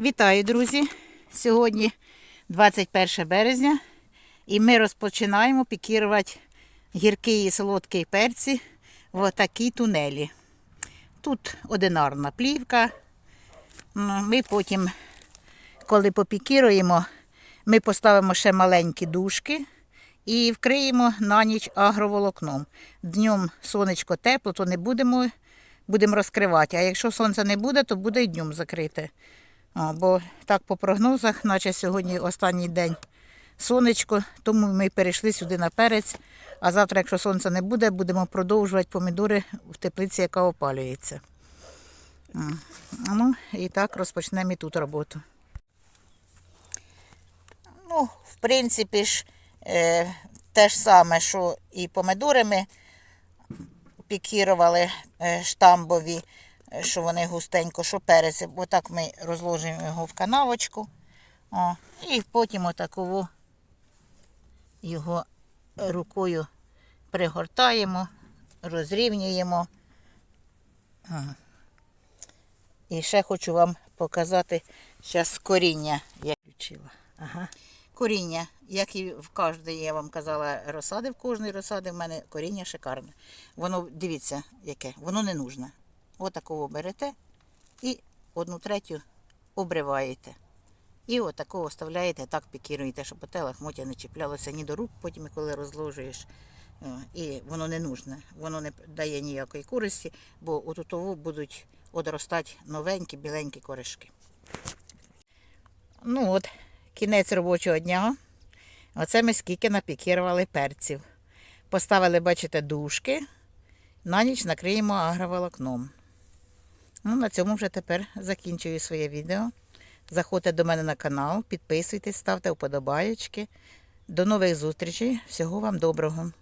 Вітаю, друзі! Сьогодні 21 березня і ми розпочинаємо пікірувати гіркі і солодкі перці в такій тунелі. Тут одинарна плівка. Ну, Ми потім, коли попікіруємо, ми поставимо ще маленькі дужки і вкриємо на ніч агроволокном. Днем сонечко тепло, то не будемо, будемо розкривати. А якщо сонця не буде, то буде і днем закрите. Бо так по прогнозах, наче сьогодні останній день сонечко, тому ми перейшли сюди на перець. А завтра, якщо сонця не буде, будемо продовжувати помідори в теплиці, яка опалюється. Ну, і так розпочнемо і тут роботу. Ну, в принципі ж, е, те ж саме, що і помидори ми пікірували е, штамбові, що вони густенько, що перець. Отак ми розложимо його в канавочку. О, і потім отаково його рукою пригортаємо, розрівнюємо. І ще хочу вам показати зараз коріння, як включила. Ага. Коріння, як і в кожній, я вам казала, розсади, в кожній розсади в мене коріння шикарне. Воно, дивіться, яке, воно не нужне. Отакого берете і одну третю обриваєте. І отакого оставляєте, так пікіруєте, щоб оте лахмотя не чіплялося ні до рук, потім коли розложуєш. І воно не нужне, воно не дає ніякої користі, бо у того будуть одростати новенькі біленькі коришки. Ну от, кінець робочого дня. Оце ми скільки напікірували перців. Поставили, бачите, дужки. На ніч накриємо агроволокном. Ну, на цьому вже тепер закінчую своє відео. Заходьте до мене на канал, підписуйтесь, ставте вподобайочки. До нових зустрічей. Всього вам доброго!